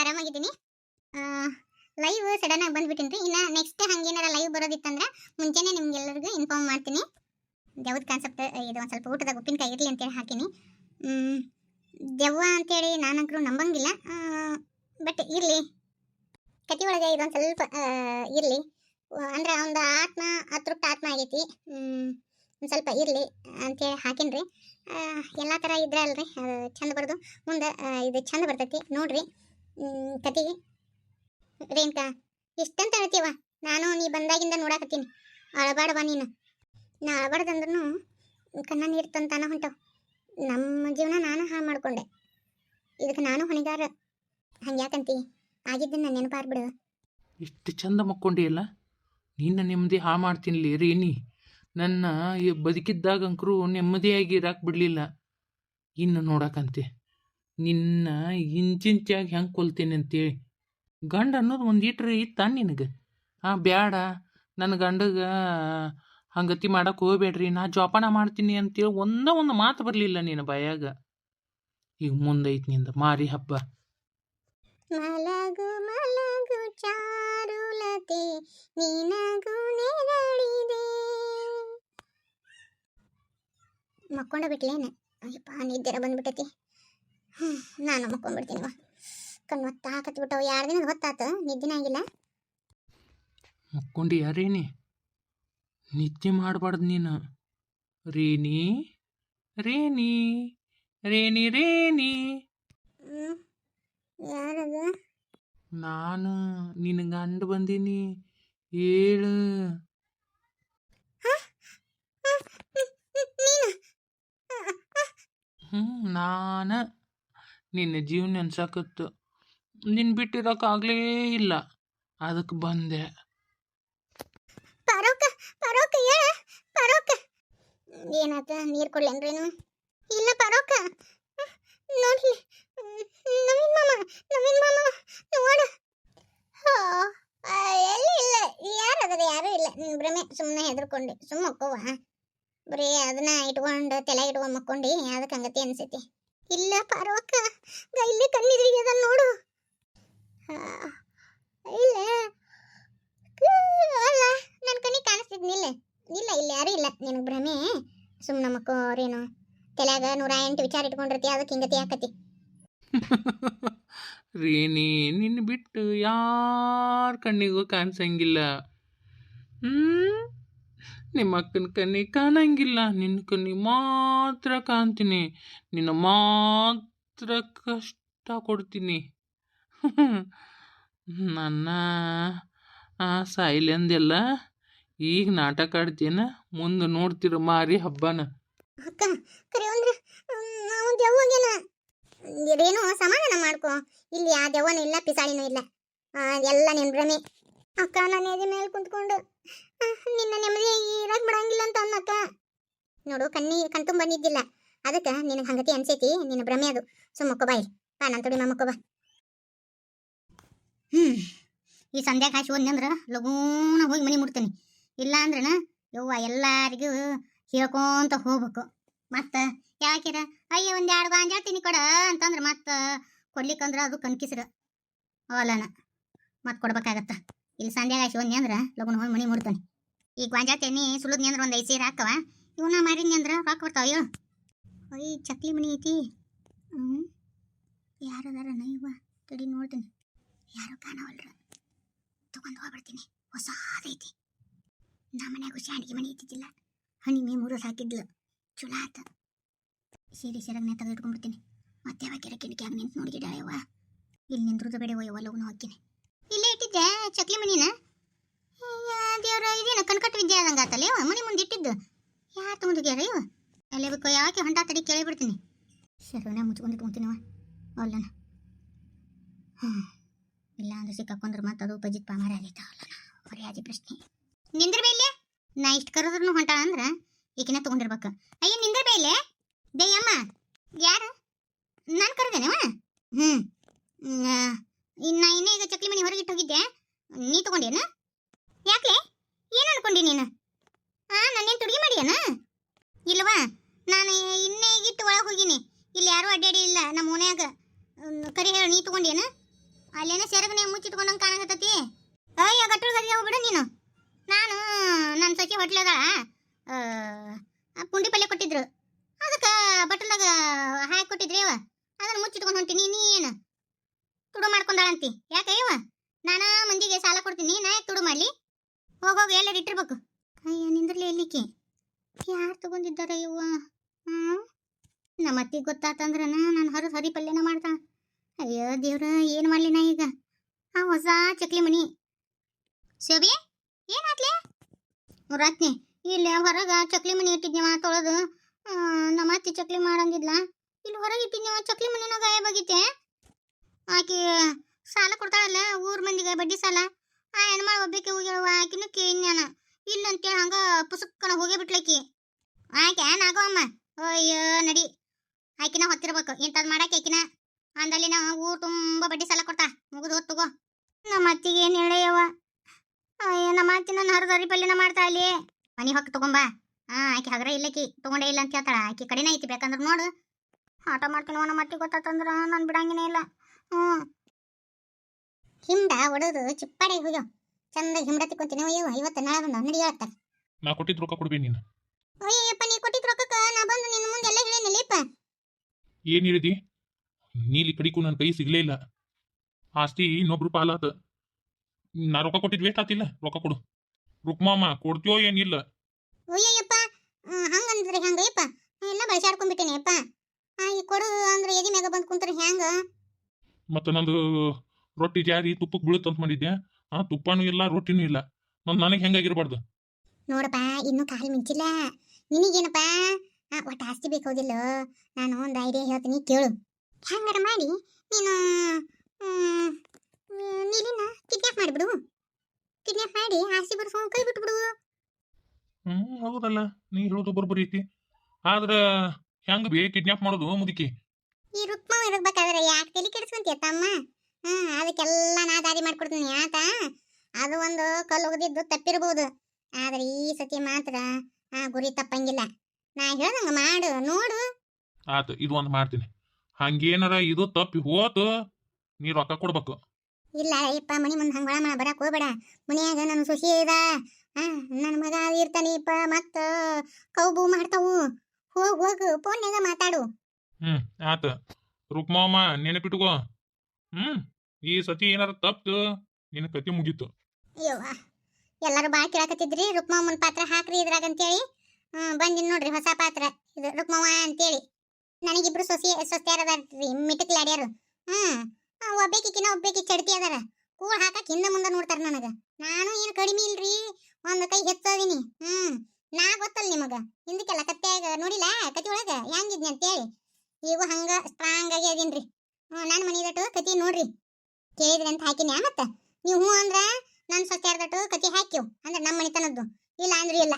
ಆರಾಮಾಗಿದ್ದೀನಿ. Live sudden ಆಗಿ ಬಂದ್ಬಿಟ್ಟಿನಿ ಇನ್ನು next ಹಂಗೇನಾರ live ಬರೋದಿತ್ತಂದ್ರೆ ಮುಂಚೆನೆ ನಿಮ್ಗೆಲ್ಲರಿಗೂ ಇನ್ಫಾರ್ಮ್ ಮಾಡ್ತೀನಿ. ದೆವ್ವದ ಕಾನ್ಸೆಪ್ಟ್, ಇದು ಒಂದು ಸ್ವಲ್ಪ ಊಟದಾಗ ಉಪ್ಪಿನಕಾಯಿ ಇರಲಿ ಅಂತೇಳಿ ಹಾಕಿನಿ. ದೆವ್ವ ಅಂತೇಳಿ ನಾನಂಕರು ನಂಬಂಗಿಲ್ಲ. ಬಟ್ ಇರಲಿ. ಕತಿ ಒಳಗೆ ಇದೊಂದು ಸ್ವಲ್ಪ ಇರಲಿ. ಅಂದ್ರೆ ಒಂದು ಆತ್ಮ, ಅತೃಪ್ತ ಆತ್ಮ ಆಗೈತಿ. ಒಂದು ಸ್ವಲ್ಪ ಇರಲಿ ಅಂತೇಳಿ ಹಾಕಿನ್ರಿ. ಎಲ್ಲ ಥರ ಇದ್ರೆ ಅಲ್ರಿ ಚಂದ ಬರ್ದು. ಮುಂದೆ ಇದು ಚಂದ ಬರ್ತೈತಿ. ನೋಡ್ರಿ. ಕತಿಗೆ ರೇಣುಕಾ, ಇಷ್ಟಂತ ಹೇಳ್ತೀವ ನಾನು ನೀ ಬಂದಾಗಿಂದ ನೋಡಾಕತ್ತೀನಿ. ಅಳಬಾಡವ ನೀನು. ನಾ ಅಳಬಾರ್ದಂದ್ರೂ ಕಣ್ಣ ನೀರು ತಂತಾನ ಹೊಂಟವು. ನಮ್ಮ ಜೀವನ ನಾನು ಹಾಳು ಮಾಡಿಕೊಂಡೆ. ಇದಕ್ಕೆ ನಾನು ಹೊಣೆಗಾರ. ಹಂಗ್ಯಾಕಂತಿ? ಆಗಿದ್ದನ್ನ ನೆನಪಾರ್ಬಿಡು ಇಷ್ಟು ಚಂದ ಮಕ್ಕೊಂಡಿಯಲ್ಲ ನಿನ್ನ ನೆಮ್ಮದಿ ಹಾಳು ಮಾಡ್ತೀನಿ ರೇಣಿ. ನನ್ನ ಬದುಕಿದ್ದಾಗಂಕರು ನೆಮ್ಮದಿಯಾಗಿ ಇರಾಕ್ ಬಿಡಲಿಲ್ಲ. ಇನ್ನು ನೋಡಕಂತೆ. ನಿನ್ನ ಇಂಚಿಂಚಾಗಿ ಹೆಂಗೆ ಕೊಲ್ತೀನಿ ಅಂತೇಳಿ. ಗಂಡ ಅನ್ನೋದು ಒಂದು ಇಟ್ರಿ ಇತ್ತ ನಿನಗೆ? ಹಾಂ ಬೇಡ ನನ್ನ ಗಂಡಗ ಹಂಗತಿ ಮಾಡಕ್ಕೆ ಹೋಗ್ಬೇಡ್ರಿ. ನಾ ಜೋಪಾನ ಮಾಡ್ತೀನಿ ಅಂತೇಳಿ ಒಂದೇ ಒಂದು ಮಾತು ಬರಲಿಲ್ಲ ನಿನ್ನ ಬಾಯಾಗ. ಈಗ ಮುಂದೈತ್ನಿಂದ ಮಾರಿ ಹಬ್ಬ. ಮಲಗು ಮಲಗು ಚಾರುಲತೆ ನೆರಳಿದೆ. ಮಕ್ಕೊಂಡ ಬಿಟ್ಲೇನ? ಅಯ್ಯಪ್ಪ ನಿದ್ದೆರ ಬಂದ್ಬಿಟ್ಟೈತಿ. ನಾನು ಮಕ್ಕೊಂಡ್ಬಿಡ್ತೀನಿವ ಕಣ್ಣು ಹೊತ್ತ ಹಾಕತ್ಬಿಟ್ಟವು ಎರಡು ದಿನದ ಹೊತ್ತಾತ ನಿದ್ದಿನ ಆಗಿಲ್ಲ? ಮಕ್ಕೊಂಡು ಯಾರೇನಿ ನಿದ್ದೆ ಮಾಡಬಾರ್ದು ನೀನು. ರೇನಿ ರೇನಿ ರೇನಿ ರೇನಿ. ಯಾರದು? ನಾನು ನಿನ್ನ ಗಂಡ ಬಂದೀನಿ. ನಾನು? ಹ್ಞೂ ನಾನ. ನಿನ್ನ ಜೀವ ನೆನ್ಸಾಕತ್ತು. ನಿನ್ನ ಬಿಟ್ಟಿರೋಕ್ಕಾಗಲೇ ಇಲ್ಲ. ಅದಕ್ಕೆ ಬಂದೆ. ಪರೋಕ ಪರೋಕ ಯಾ ಪರೋಕ. ಏನಾತ, ನೀರು ಕೊಡ್ಲೇನ್ರೇನು? ಇಲ್ಲ ಪರೋಕ. ನೋಡಿ ನವೀನ್ ಮಾಮ ನವೀನ್ ಮಾಮ, ನೋಡ. ಎಲ್ಲಿ ಇಲ್ಲ. ಯಾರು ಅದರ? ಯಾರು ಇಲ್ಲ. ನಿನ್ ಭ್ರಮೆ ಸುಮ್ಮನೆ ಹೆದರ್ಕೊಂಡೆ. ಸುಮ್ಮ ಮಕ್ಕವ? ಬರೀ ಅದನ್ನ ಇಟ್ಕೊಂಡು, ತಲೆ ಇಟ್ಕೊಂಡು ಅದಕ್ಕೆ ಹಂಗತಿ ಅನ್ಸೈತಿ? ಇಲ್ಲ ಪರೋಕ. ಇಲ್ಲಿ ಕಣ್ಣಿದ್ರಿಗೆ ಅದನ್ನ ನೋಡು. ಇಲ್ಲ. ಅಲ್ಲ ನನ್ನ ಕಣ್ಣಿಗೆ ಕಾಣಿಸ್ತಿದ್ನಿಲ್ಲ ಇಲ್ಲ. ಇಲ್ಲ ಯಾರು ಇಲ್ಲ ನಿನಗೆ ಭ್ರಮೆ. ಸುಮ್ಮನೆ ಮಕ್ಕೋರೇನು. ತಲೆಯಾಗ ನೂರ ಎಂಟು ವಿಚಾರ ಇಟ್ಕೊಂಡಿರ್ತಿ ಅದಕ್ಕೆ ಹಿಂಗತಿ ಆಕತಿ ನೀ ನಿನ್ನ ಬಿಟ್ಟು ಯಾರ ಕಣ್ಣಿಗೂ ಕಾಣಿಸಂಗಿಲ್ಲ. ನಿಮ್ಮ ಅಕ್ಕನ ಕಣ್ಣಿಗೆ ಕಾಣಂಗಿಲ್ಲ, ನಿನ್ನ ಕಣ್ಣಿಗೆ ಮಾತ್ರ ಕಾಣ್ತೀನಿ. ನಿನ್ನ ಮಾತ್ರ ಕಷ್ಟ ಕೊಡ್ತೀನಿ. ನನ್ನ ಆ ಸಾಯಿಲೆ ಈಗ ನಾಟಕ ಆಡ್ತೀನ ಮುಂದೆ ನೋಡ್ತಿರು ಮಾರಿ ಹಬ್ಬನ. ಅಕ್ಕ ಕರೆ ಅಂದ್ರೆ ನಾವು ದೆವ್ವಾಗೇನ ಇದೇನು ಸಮಾಧಾನ ಮಾಡ್ಕೊ. ಇಲ್ಲಿ ಆ ದೆವ್ವನೂ ಇಲ್ಲ ಪಿಸಾಳಿನೂ ಇಲ್ಲ. ಆ, ಎಲ್ಲ ನಿನ್ ಭ್ರಮೆ. ಅಕ್ಕ ನಾನು ಎದೆ ಮೇಲೆ ಕುಂತ್ಕೊಂಡು ನಿನ್ನ ನೆಮ್ಮದಿ ಇರಕ್ ಬಿಡಂಗಿಲ್ಲ ಅಂತ ಅನ್ನಕ್ಕ ನೋಡು ಕಣ್ಣಿ ಕಣ್ತುಂಬ ಬಂದಿದ್ದಿಲ್ಲ ಅದಕ್ಕೆ ನಿನಗೆ ಹಂಗತಿ ಅನ್ಸೈತಿ? ನಿನ್ನ ಭ್ರಮೆ ಅದು. ಸುಮ್ಮಕ್ಕೋ ಬಾಯಿ ಬಾ ನನ್ನ ತೊಡಿ ಮಮ್ಮಕ್ಕೋ ಬಾ ಹ್ಞೂ ಈ ಸಂಧ್ಯಾಗ ಹಾಕಿ ಹೋದ್ನಂದ್ರೆ ಲಗೂನ ಹೋಗಿ ಮನೆ ಮುಟ್ತೀನಿ. ಇಲ್ಲ ಅಂದ್ರನ ಯವ್ವ ಎಲ್ಲಾರಿಗೂ ಹೇಳ್ಕೊಂತ ಹೋಗ್ಬೇಕು. ಮತ್ತೆ ಯಾಕಿರ, ಅಯ್ಯ, ಒಂದು ಎರಡು ಗಾಂಜಾ ತಿನ್ನಿ ಕೊಡ ಅಂತಂದ್ರೆ ಮತ್ತೆ ಕೊಡ್ಲಿಕ್ಕಂದ್ರೆ ಅದು ಕನ್ಕಿಸ್ರ. ಅವಲನ. ಮತ್ತೆ ಕೊಡ್ಬೇಕಾಗತ್ತ. ಇಲ್ಲಿ ಸಂಧ್ಯಾಗ ಹಾಕಿ ಹೋದ್ನಿ ಅಂದ್ರೆ ಲಗುನ ಹೋಗಿ ಮನಿ ಮುಡ್ತಾನೆ ಈ ಗಾಂಜಾ ತೆನಿ ಸುಳಿದ್ನಿ ಅಂದ್ರೆ ಒಂದು ಐದು ಸೀರೆ ಇವನ್ನ ಮಾರಿದ್ನಿ ಅಂದ್ರ ರೊಕ್ಕ ಬರ್ತಾವ ಅಯ್ಯ ಚಕ್ಲಿ ಮನಿ ಐತಿ. ಹ್ಮ್? ಯಾರದಾರ ನೈವ ತಡಿ ನೋಡ್ತೀನಿ. ಯಾರು ಕಾಣವಲ್ರ. ತಗೊಂಡು ಹೋಗ್ಬಿಡ್ತೀನಿ. ಹೊಸ ಐತಿ. ನಮ್ಮ ಮನ್ಯಾಗ ಶಾಂಡಿಗೆ ಮನಿ ಇದ್ದಿದ್ದಿಲ್ಲ. ಹನಿ ಮೇ ಮೂರು ಹಾಕಿದ್ಲು. ಚಲೋ ಆತ. ಸೀರೆ ಸೀರಾಗ ತೆಗೆದು ತೆಗೆದಿಟ್ಕೊಂಡ್ಬಿಡ್ತೀನಿ. ಮತ್ತೆ ಯಾವಾಗ ಕಿಟಕಿಯಾಗ ನಿಂತು ನೋಡಿಗಿಡಾಯವ್ವ ಇಲ್ಲಿ ನಿಂದ್ರದ ಬೇಡ ಯವ್ವ ಲಗುನ ಹೋಗ್ತೀನಿ ಇಲ್ಲೇ ಇಟ್ಟಿದ್ದೆ ಚಕ್ಲಿ ಮನಿನ. ದೇವ್ರ, ಇದೇನ ಕನ್ಕಟ್ಟು ವಿದ್ಯೆ ಆದಂಗ ಆತಲ್ಲ ಇವ ಮನಿ ಮುಂದೆ ಇಟ್ಟಿದ್ದು. ಯಾರು ತಗೊಂಡಿಗ್ಯಾರ ಇವ ಅಲ್ಲೇ ಬೇಕು ಯಾಕೆ? ಹೊಂಟ ತಡಿ ಕೇಳಿಬಿಡ್ತೀನಿ ಸೆರಗನೆ ಮುಚ್ಕೊಂಡು ಇಟ್ಕೊಂತೀನವ ಅಲ್ಲನ ಹ್ಞೂ ಇಲ್ಲ ಅಂದ್ರೆ ಸಿಕ್ಕಾಕೊಂಡ್ರೆ ಮತ್ತೆ ಅದು ಉಪಜಿತ್ ಪಾಮಾರ ಆಗೈತ ಅಲ್ಲನ ಹೊರೆಯಾಜಿ ಪ್ರಶ್ನೆ. ನಿಂದ್ರ ನಾ ಇಷ್ಟು ಕರೆದ್ರು ಹೊಂಟ ಅಂದ್ರೆ ಈಕಿನ ತಗೊಂಡಿರ್ಬೇಕು. ಅಯ್ಯ ನಿಂದ್ರ ಬೇಲೆ ದೇಯಮ್ಮ ಯಾರು? ನಾನು ಕರೆದೇನವ ಹ್ಞೂ ಇನ್ನ ಇನ್ನೇ ಈಗ ಚಕ್ಲಿ ಮನೆ ಹೊರಗಿಟ್ಟು ಹೋಗಿದ್ದೆ. ನೀ ತೊಗೊಂಡೇನು ಯಾಕೆ ಏನು ಅನ್ಕೊಂಡಿ ನೀನು? ಆ ನಾನೇನು ತುಡುಗಿ ಮಾಡ್ಯಾನ? ಇಲ್ವಾ? ನಾನು ಇನ್ನೇ ಈಗಿಟ್ಟು ಒಳಗೆ ಹೋಗಿನಿ. ಇಲ್ಲಿ ಯಾರೂ ಅಡ್ಡಾಡಿ ಇಲ್ಲ, ನಮ್ಮ ಮನ್ಯಾಗ. ಕರಿ ಹೇಳಿ, ನೀ ತಗೊಂಡೇನ? ಅಲ್ಲೇನೇ ಸೆರಗನೆ ಮುಚ್ಚಿಟ್ಕೊಂಡಂಗೆ ಕಾಣಕತ್ತತಿ? ಅಯ್ಯ ಗದಿಗೆ ಹೋಗ್ಬಿಡು ನೀನು. ನಾನು ನನ್ನ ಸಚಿ ಹೋಟ್ಲಾಗ ಪುಂಡಿ ಪಲ್ಯ ಕೊಟ್ಟಿದ್ರು. ಅದಕ್ಕೆ ಬಟ್ಟಲ್ದಾಗ ಹಾಕಿ ಕೊಟ್ಟಿದ್ರಿ ಅವ ಅದನ್ನು ಮುಚ್ಚಿಟ್ಕೊಂಡು ಹೊಂಟೀನಿ, ನೀ ಏನು? ತುಡು ಮಾಡ್ಕೊಂಡಾಳಂತಿ. ಯಾಕೆ ಇವ ನಾನಾ ಮಂದಿಗೆ ಸಾಲ ಕೊಡ್ತೀನಿ, ನಾ ಯಾಕೆ ತುಡು ಮಾಡ್ಲಿ? ಹೋಗೋಗಿ ಎಲ್ಲರೂ ಇಟ್ಟಿರ್ಬೇಕು. ಅಯ್ಯ, ನಿಂದ್ರಲಿ ಎಲ್ಲಿಕ್ಕೆ ಯಾರು ತಗೊಂಡಿದ್ದಾರೆ ಇವ ಹ್ಞೂ ನಮ್ಮ ಅತ್ತಿಗೆ ಗೊತ್ತಾತಂದ್ರ ನಾನು ಹರಿದು ಹರಿ ಪಲ್ಯನ ಮಾಡ್ತಾ. ಅಯ್ಯೋ ದೇವ್ರ, ಏನು ಮಾಡ್ಲಿ ನಾ ಈಗ? ಆ ಹೊಸ ಚಕ್ಲಿ ಮಣಿ ಶೋಭಿ ಏನಾತ್ಲಿ ರಾತ್ನಿ ಇಲ್ಲಿ ಹೊರಗ ಚಕ್ಲಿ ಮನಿ ಇಟ್ಟಿದ್ನವ ತೊಳೆದು. ನಮ್ಮ ಅತ್ತಿ ಚಕ್ಲಿ ಮಾಡಂಗಿದ್ಲ. ಇಲ್ಲಿ ಹೊರಗೆ ಇಟ್ಟಿದ್ನವ ಚಕ್ಲಿ ಮನಿನ ಗಾಯಬಾಗಿತ್ತೆ ಆಕಿ ಸಾಲ ಕೊಡ್ತಾಳಲ್ಲ, ಊರ್ ಮಂದಿಗೆ ಬಡ್ಡಿ ಸಾಲ. ಆ ಹೆಣ್ಮಾಳ ಒಬ್ಬಕ್ಕೆ ಹೋಗ್ಯಾವ ಆಕಿನೂ ಕೇಳಿ ಇಲ್ಲ ಅಂತೇಳಿ ಹಂಗ ಪುಸ್ತಕ ಹೋಗೇ ಬಿಟ್ಲಕಿ. ಆಕೆ ಅಮ್ಮ? ಅಯ್ಯೋ, ನಡಿ. ಆಕಿನ ಹೊತ್ತಿರ್ಬೇಕು. ಇಂಥದ್ ಮಾಡಕ್ಕೆ ಆಕಿನ ಅಂದಲ್ಲಿ ನಾ ಊರು ತುಂಬಾ ಬಡ್ಡಿ ಸಾಲ ಕೊಡ್ತಾ. ಮುಗಿದು ತಗೋ. ನಮ್ಮ ಅತ್ತಿಗೆ ಏನು ಹೇಳಯ್ಯವ ಅಯ್ಯ, ನಮ್ಮ ಅತ್ತಿ ನನ್ನ ಹರಿದರಿ ಪಲ್ಯನ ಮಾಡ್ತಾ ಅಲ್ಲಿ. ಮನಿ ಹೊಕ್ಕ ತಗೊಂಬಾ. ಹಾ, ಆಕೆ ಹಗರ ಇಲ್ಲಕಿ ತಗೊಂಡೇ ಇಲ್ಲ ಅಂತ ಹೇಳ್ತಾಳ. ಆಕೆ ಕಡಿನ ಐತಿ ಬೇಕಂದ್ರ ನೋಡು. ಆಟ ಮಾಡ್ತೀನಿ ನಮ್ಮ ಅತ್ತಿ ಗೊತ್ತಾತಂದ್ರ ನಾನು ಬಿಡಂಗಿನೇ ಇಲ್ಲ. ಹ್ಞೂ. ಹಿಂಡ ಹೊಡೆದು ಚಿಪ್ಪಾಡಿ ಹೋಗ್ಯೋ. ಚಂದ ಹಿಂಡ ತಿಕ್ಕೊಂತೀನಿ ಅಯ್ಯೋ ಇವತ್ತು ನಾಳೆ ಬಂದ ನಡಿ ಹೇಳ್ತಾರೆ. ನಾ ಕೊಟ್ಟಿದ್ದು ರೊಕ್ಕ ಕೊಡ್ಬೇಕು ನೀನು. ಏನು ಹೇಳಿದಿ? ನೀಲಿ ಕಡಿಕು ನನ್ನ ಕೈ ಸಿಗ್ಲೇ ಇಲ್ಲ. ಆಸ್ತಿ ಇನ್ನೊಬ್ರು ಪಾಲಾತ. ನಾ ರೊಕ್ಕ ಕೊಟ್ಟಿದ್ ವೇಸ್ಟ್ ಆತಿಲ್ಲ? ರೊಕ್ಕ ಕೊಡು. ರುಕ್ಮಾಮ ಕೊಡ್ತೀಯೋ ಏನಿಲ್ಲ. ಅಯ್ಯಯ್ಯಪ್ಪ ಹಂಗಂದ್ರೆ ಹೆಂಗಯ್ಯಪ್ಪ ಎಲ್ಲ ಬಳಸಾಡ್ಕೊಂಡ್ಬಿಟ್ಟೇನೆ ಅಪ್ಪ. ಈ ಕೊಡು ಅಂದ್ರೆ ಎದಿ ಮ್ಯಾಗ ಬಂದು ಕುಂತ್ರೆ ಹೆಂಗ ಮತ್ತೆ ನಂದು ರೊಟ್ಟಿ ಜಾರಿ ತುಪ್ಪಕ್ಕೆ ಬೀಳುತ್ತಂತ ಮಾಡಿದ್ದೆ ಆ ತುಪ್ಪನೂ ಇಲ್ಲ ರೊಟ್ಟಿನೂ ಇಲ್ಲ. ನಾನು ನನಗೆ ಹೆಂಗಾಗಿರ್ಬಾರ್ದು? ನೋಡಪ್ಪ ಇನ್ನೂ ಕಾಲು ಮಿಂಚಿಲ್ಲ. ನಿನಗೇನಪ್ಪ? ಒಟ್ಟು ಆಸ್ತಿ ಬೇಕೋದಿಲ್ಲ ನಾನು ಒಂದು ಐಡಿಯಾ ಹೇಳ್ತೀನಿ ಕೇಳು. ಹಂಗಾರ ಮಾಡಿ ನೀನು ನೀಲಿನ ಕಿಡ್ನಾಪ್ ಮಾಡಿಬಿಡು. ಕಿಡ್ನಾಪ್ ಮಾಡಿ ಆಸ್ತಿ ಬರ್ಸ್ಕೊಂಡು ಕೈ ಬಿಟ್ಬಿಡು. ಹ್ಮ್ ಹೌದಲ್ಲ. ನೀ ಹೇಳೋದು ಬರೋಬ್ಬರಿ ಐತಿ. ಆದ್ರೆ ಹೆಂಗ್ ಬೇ ಕಿಡ್ನಾಪ್ ಮಾಡೋದು ಮುದುಕಿ? ಈ ರುಕ್ಮ ಇರಬೇಕಾದ್ರೆ ಯಾಕೆ ತಲೆ ಕೆಡಿಸ್ಕೊಂತೀಯ ತಮ್ಮ? ಹ್ಮ್ ಅದಕ್ಕೆಲ್ಲ ನಾ ದಾರಿ ಮಾಡ್ಕೊಡ್ತೀನಿ ಆತ? ಅದು ಒಂದು ಕಲ್ಲು ಒಗದಿದ್ದು ತಪ್ಪಿರ್ಬೋದು. ಆದ್ರೆ ಈ ಸತಿ ಮಾತ್ರ ಆ ಗುರಿ ತಪ್ಪಂಗಿಲ್ಲ. ನಾ ಹೇಳ್ದಂಗ ಮಾಡು ನೋಡು. ಆತು ಇದು ಒಂದು ಮಾಡ್ತೀನಿ. ಹಂಗೇನಾರ ಇದು ತಪ್ಪಿ ಹೋತು ನೀ ರೊಕ್ಕ ಕೊಡ್ಬೇಕು. ಇಲ್ಲ ಇಪ್ಪ ಮನಿ ಮುಂದೆ ಹಂಗೆ ಒಳ ಬರಕ್ ಹೋಗ್ಬೇಡ. ಮನ್ಯಾಗ ನನ್ನ ಸೊಸಿ ಇದ ನನ್ನ ಮಗ ಇರ್ತಾನಿಪ್ಪ ಮತ್ತೆ ಕೌಬು ಮಾಡ್ತಾವು. ಹೋಗಿ ಹೋಗು ಫೋನ್ಯಾಗ ಮಾತಾಡು. ಹ್ಞೂ ಆತು. ರುಕ್ಮಾಮ ನೆನಪಿಟ್ಕೋ. ಹ್ಞೂ ಈ ಸತಿ ಏನಾರ ತಪ್ಪು ನಿನ್ನ ಕತಿ ಮುಗೀತು. ಅಯ್ಯವ್ವ ಎಲ್ಲರೂ ಭಾಳ ಕೇಳಕತ್ತಿದ್ರಿ ರುಕ್ಮಾಮನ್ ಪಾತ್ರ ಹಾಕ್ರಿ ಇದ್ರಾಗ ಅಂತೇಳಿ ಹ್ಮ್ ಬಂದಿನ್ ನೋಡ್ರಿ ಹೊಸ ಪಾತ್ರ. ಇದು ರುಕ್ಮವ್ವ ಅಂತೇಳಿ. ನನಗಿಬ್ರು ಸೊಸಿ ಸೊಸ್ತಿಯಾರ ಅದಾರ್ರಿ ಮಿಟಕ್ಲಾಡ್ಯಾರು ಹ್ಮ್ ಆ, ಒಬ್ಬೇಕಿಕಿನ ಒಬ್ಬೇಕಿ ಚಡ್ತಿ ಅದಾರ. ಕೂಳ್ ಹಾಕಕ್ ಹಿಂದೆ ಮುಂದೆ ನೋಡ್ತಾರ ನನಗ. ನಾನು ಏನು ಕಡಿಮೆ ಇಲ್ರಿ? ಒಂದ್ ಕೈ ಹೆಚ್ಚದೀನಿ. ಹ್ಮ್ ನಾ ಗೊತ್ತಲ್ ನಿಮಗ. ಹಿಂದಕ್ಕೆಲ್ಲ ಕತ್ತೆಯಾಗ ನೋಡಿಲ್ಲ? ಕತಿ ಒಳಗ? ಹೆಂಗಿದ್ನಿ ಅಂತೇಳಿ. ಈಗ ಹಂಗ ಸ್ಟ್ರಾಂಗ್ ಆಗಿ ಅದೀನ್ರಿ. ಹ್ಮ್ ನನ್ನ ಮನಿದಟ್ಟು ಕತಿ ನೋಡ್ರಿ. ಕೇಳಿದ್ರಿ ಅಂತ ಹಾಕಿನಿ ಮತ್ತ? ನೀವು ಹ್ಞೂ ಅಂದ್ರ ನನ್ನ ಸೊಸ್ತ್ಯಾರ್ದಟ್ಟು ಕತಿ ಹಾಕಿವ್ ಅಂದ್ರೆ ನಮ್ಮ ಮನಿತನದ್ದು. ಇಲ್ಲ ಅಂದ್ರೂ ಇಲ್ಲ.